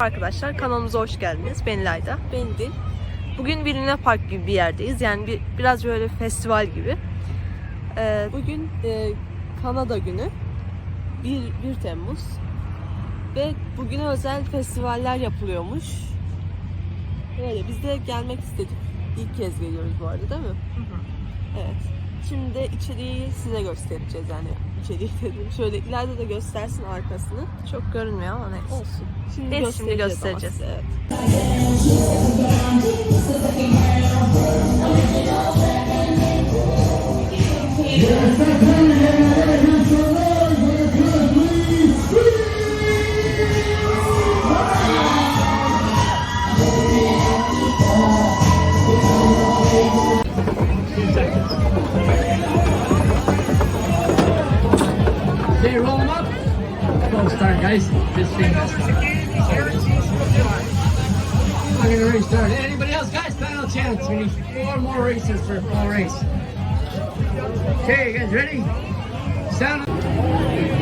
Arkadaşlar kanalımıza hoş geldiniz. Ben İlayda. Ben Dil. Bugün bir Luna Park gibi bir yerdeyiz. Yani bir, biraz böyle festival gibi. Ee, Bugün e, Kanada günü. 1, 1 Temmuz. Ve bugüne özel festivaller yapılıyormuş. Öyle biz de gelmek istedik. İlk kez geliyoruz bu arada değil mi? Evet. Şimdi de içeriği size göstereceğiz yani. İçeriği dedim. Şöyle ileride de göstersin arkasını. çok görünmüyor ama neyse. Olsun. Şimdi Evet, şimdi göstereceğiz. göstereceğiz. ama Evet. Okay, roll them up. Go start, guys. Just fingers. I'm gonna restart. Anybody else, guys? Final chance. We need four more races for a full race. Okay, you guys ready? Sound.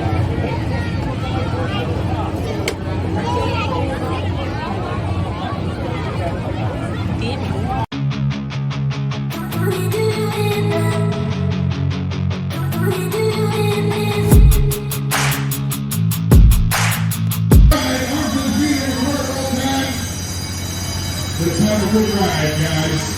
Good the ride, guys.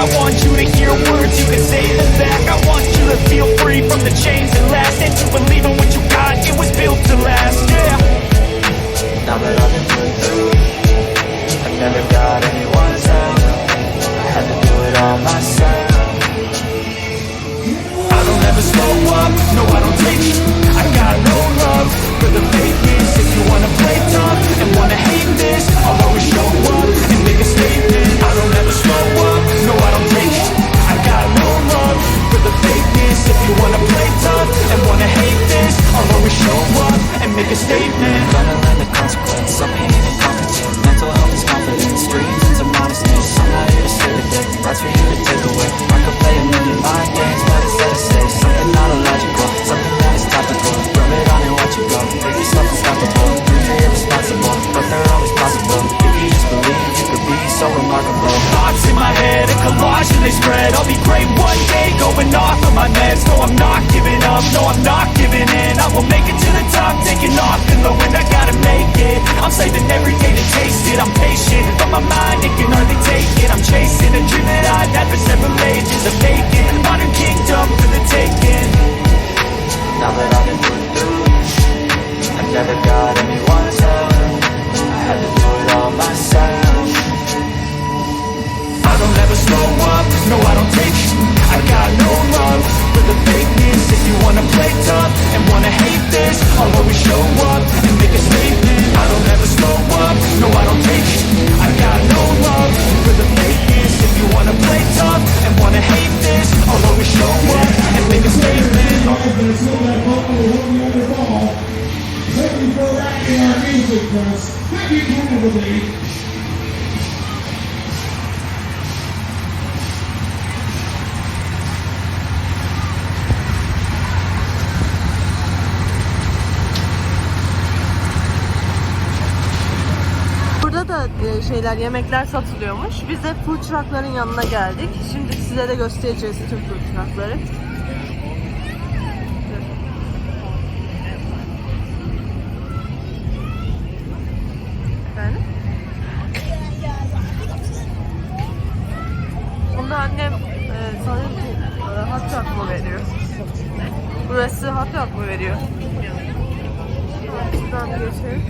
I want you to hear words, you can say them back. I want you to feel free from the chains that last. And to believe in what you got, it was built to last, yeah. Now that I've been through I never got anyone's help. I had to do it all myself will that vocal will be on the ball. Thank you for rocking our music press. Thank you. Burada da e, şeyler, yemekler satılıyormuş. Biz de food truck'ların yanına geldik. Şimdi size de göstereceğiz tüm food truck'ları. Efendim? Onda annem e, sanırım e, hot dog mu veriyor? Burası hot dog mu veriyor? Şuradan geçelim.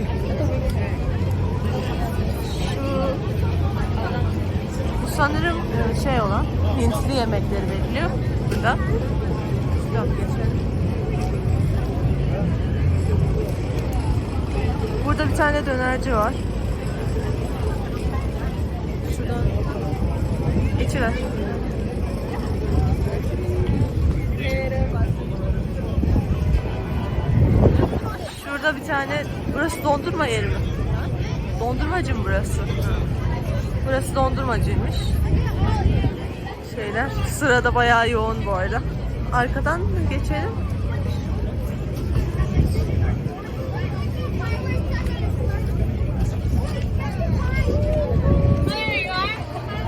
Şu bu sanırım e, şey olan Hintli yemekleri veriliyor burada. Yok geçelim. Burada bir tane dönerci var. Şuradan geçiver. Şurada bir tane burası dondurma yeri mi? Dondurmacı mı burası? Burası dondurmacıymış. Şeyler. Sırada bayağı yoğun bu arada. Arkadan mı geçelim?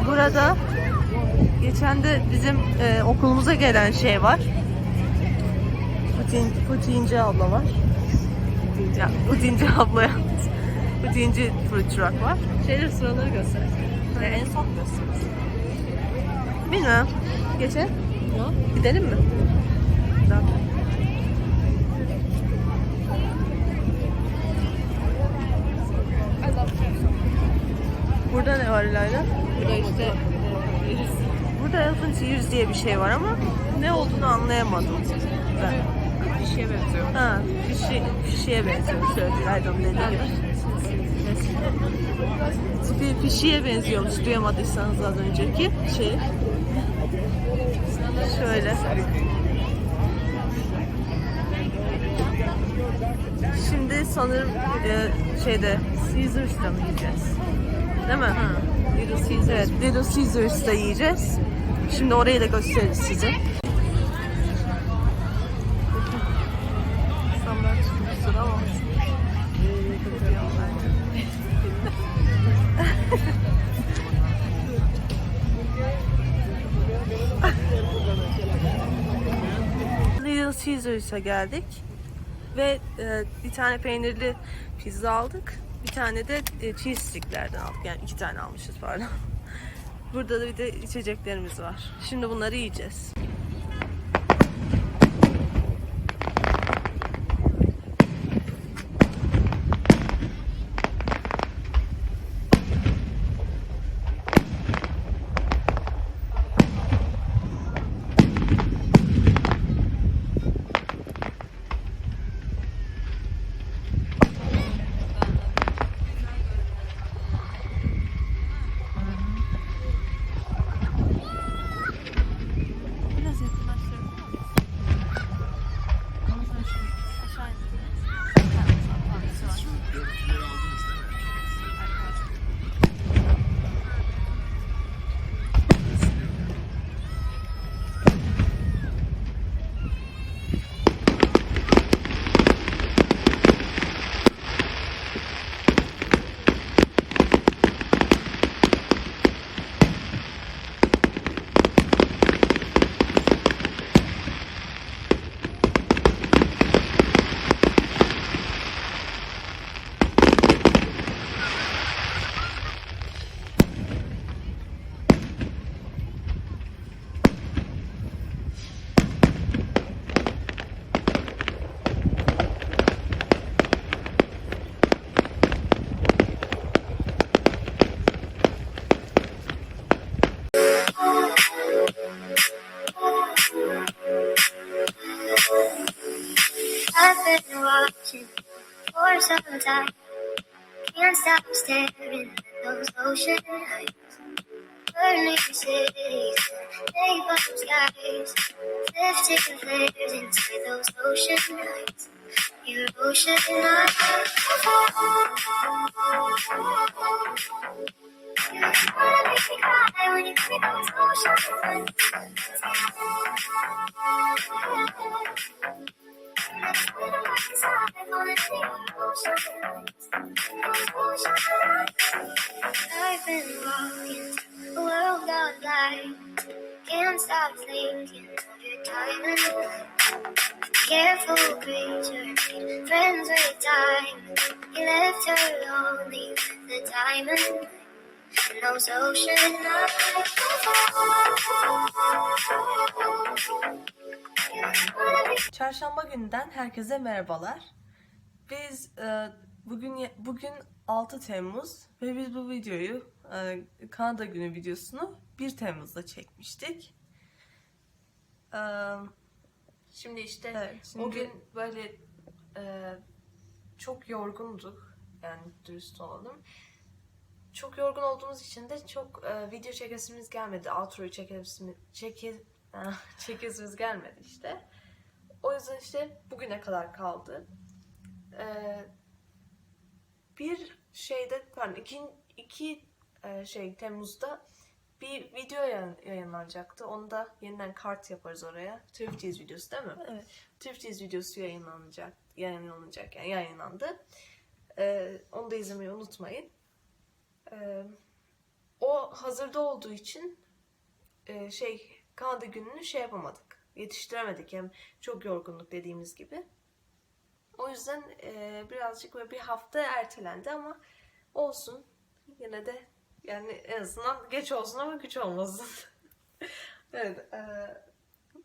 Burada geçen de bizim e, okulumuza gelen şey var. Putin, Putinci abla var. Ya, Putinci abla yalnız. Putinci food truck var. Şeyler sıraları göster. Ya en son göster. Bilmem. Geçelim. Gidelim mi? Tamam. Burada ne var İlayda? Burada işte Burada Elephant Ears diye bir şey var ama ne olduğunu anlayamadım. Ben. pişiye benziyor. Ha, fişi, fişiye benziyor. Şöyle İlayda'nın dediği gibi. Tipi pişiye benziyormuş duyamadıysanız az önceki şey. Şöyle. Şimdi sanırım e, şeyde Caesars'ta mı yiyeceğiz? Değil mi? Little Caesars. Evet, Little Caesars'ta yiyeceğiz. Şimdi orayı da gösteririz size. Caesars'a geldik ve e, bir tane peynirli pizza aldık. Bir tane de e, cheese sticklerden aldık. Yani iki tane almışız pardon. Burada da bir de içeceklerimiz var. Şimdi bunları yiyeceğiz. I've been watching for some time. Can't stop staring at those ocean lights. Burning cities, rainbow skies. Lifting flares inside those ocean lights. Your ocean lights. You wanna you ocean lights. Çarşamba gününden herkese merhabalar. Biz e, bugün bugün 6 Temmuz ve biz bu videoyu e, Kanada Günü videosunu 1 Temmuz'da çekmiştik. E, Şimdi işte evet, şimdi o gün böyle e, çok yorgunduk yani dürüst olalım. Çok yorgun olduğumuz için de çok e, video çekesimiz gelmedi. Outro'yu çekesimiz, çeke, çekesimiz gelmedi işte. O yüzden işte bugüne kadar kaldı. Ee, bir şeyde pardon iki, iki e, şey Temmuz'da bir video yayın- yayınlanacaktı. Onu da yeniden kart yaparız oraya. Twifties videosu değil mi? Evet. Twifties videosu yayınlanacak. Yayınlanacak yani yayınlandı. Ee, onu da izlemeyi unutmayın. Ee, o hazırda olduğu için e, şey Kanada gününü şey yapamadık. Yetiştiremedik. Hem çok yorgunluk dediğimiz gibi. O yüzden e, birazcık böyle bir hafta ertelendi ama olsun. Yine de yani en azından geç olsun ama güç olmasın. evet. E,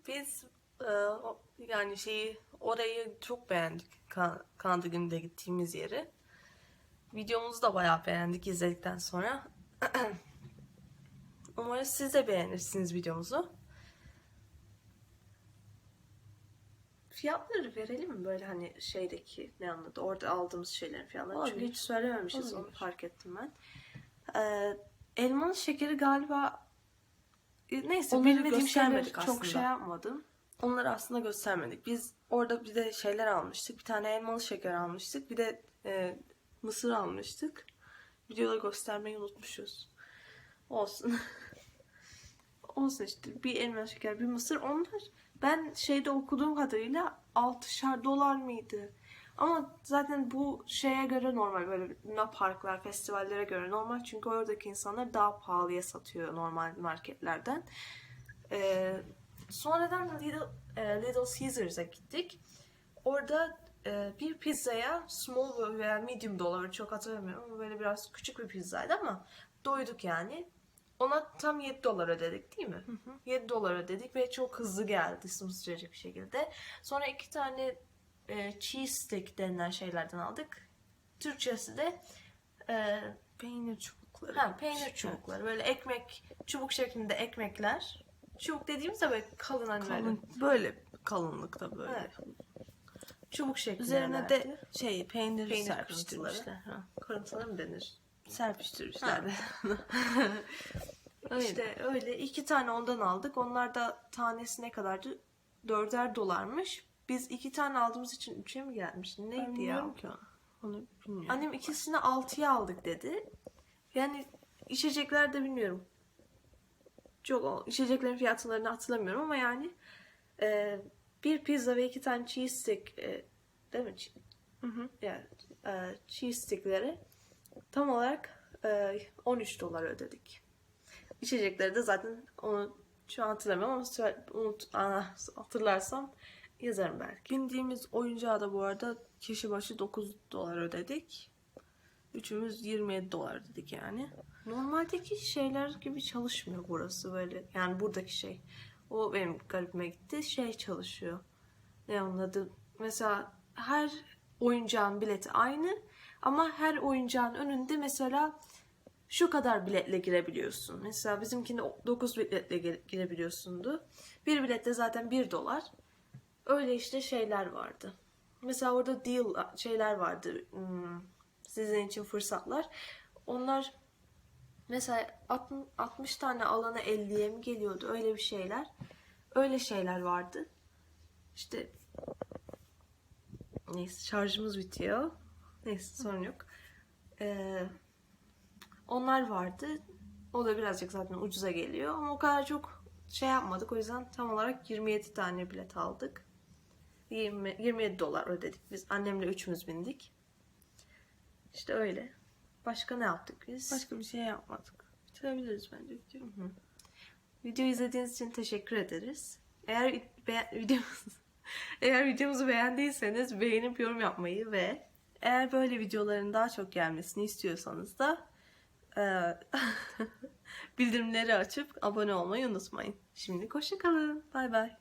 biz e, yani şeyi orayı çok beğendik. Kan- Kanada gününde gittiğimiz yeri. Videomuzu da bayağı beğendik izledikten sonra. Umarım siz de beğenirsiniz videomuzu. Fiyatları verelim mi böyle hani şeydeki ne anladı orada aldığımız şeylerin fiyatları. Çünkü Olabilir. hiç söylememişiz onu Olabilir. fark ettim ben. Ee, elmanın şekeri galiba e, neyse Onları bilmediğim şeyleri çok aslında. şey yapmadım. Onları aslında göstermedik. Biz orada bir de şeyler almıştık. Bir tane elmalı şeker almıştık. Bir de e, mısır almıştık. Videoda göstermeyi unutmuşuz. Olsun. Olsun işte bir elma şeker bir mısır onlar ben şeyde okuduğum kadarıyla 6'şar dolar mıydı? Ama zaten bu şeye göre normal böyle Luna parklar, festivallere göre normal çünkü oradaki insanlar daha pahalıya satıyor normal marketlerden. Ee, sonradan Little, e, Little Caesars'a gittik. Orada e, bir pizzaya small veya medium dolar çok hatırlamıyorum ama böyle biraz küçük bir pizzaydı ama doyduk yani. Ona tam 7 dolar ödedik değil mi? 7 dolar ödedik ve çok hızlı geldi sımsıcacık bir şekilde. Sonra iki tane e, cheese stick denilen şeylerden aldık. Türkçesi de e, peynir çubukları. ha, peynir çubukları. Böyle ekmek, çubuk şeklinde ekmekler. Çubuk dediğimizde böyle kalın hani böyle. Kalın, böyle kalınlıkta böyle. Evet. Çubuk şeklinde. Üzerine de şey peynir, peynir serpiştirmişler. kırıntıları mı denir? Serpiştirmişler de. İşte öyle iki tane ondan aldık. Onlar da tanesi ne kadardı? Dörder dolarmış. Biz iki tane aldığımız için üçe mi gelmiş? Neydi ya? Bilmiyorum ki onu. Bilmiyorum. Annem ikisini altıya aldık dedi. Yani içecekler de bilmiyorum. Çok içeceklerin fiyatlarını hatırlamıyorum ama yani e, bir pizza ve iki tane cheese stick e, değil mi? Hı hı. Yani e, cheese stickleri tam olarak e, 13 dolar ödedik. İçecekleri de zaten onu şu an hatırlamıyorum ama unut, aa, hatırlarsam yazarım belki. Bindiğimiz oyuncağa da bu arada kişi başı 9 dolar ödedik. Üçümüz 27 dolar dedik yani. Normaldeki şeyler gibi çalışmıyor burası böyle. Yani buradaki şey. O benim garibime gitti. Şey çalışıyor. Ne adı? Mesela her oyuncağın bileti aynı ama her oyuncağın önünde mesela şu kadar biletle girebiliyorsun. Mesela bizimkinde 9 biletle gire- girebiliyorsundu. Bir bilette zaten 1 dolar. Öyle işte şeyler vardı. mesela orada deal şeyler vardı. Hmm, sizin için fırsatlar. Onlar mesela 60 tane alana 50'ye mi geliyordu öyle bir şeyler. Öyle şeyler vardı. İşte neyse şarjımız bitiyor. Neyse sorun yok. Ee, onlar vardı. O da birazcık zaten ucuza geliyor ama o kadar çok şey yapmadık. O yüzden tam olarak 27 tane bilet aldık. 20, 27 dolar ödedik. Biz annemle üçümüz bindik. İşte öyle. Başka ne yaptık biz? Başka bir şey yapmadık. Bitirebiliriz bence videoyu. Videoyu izlediğiniz için teşekkür ederiz. Eğer be- videomuz eğer videomuzu beğendiyseniz beğenip yorum yapmayı ve eğer böyle videoların daha çok gelmesini istiyorsanız da eee, bildirimleri açıp abone olmayı unutmayın. Şimdi hoşça kalın. Bay bay.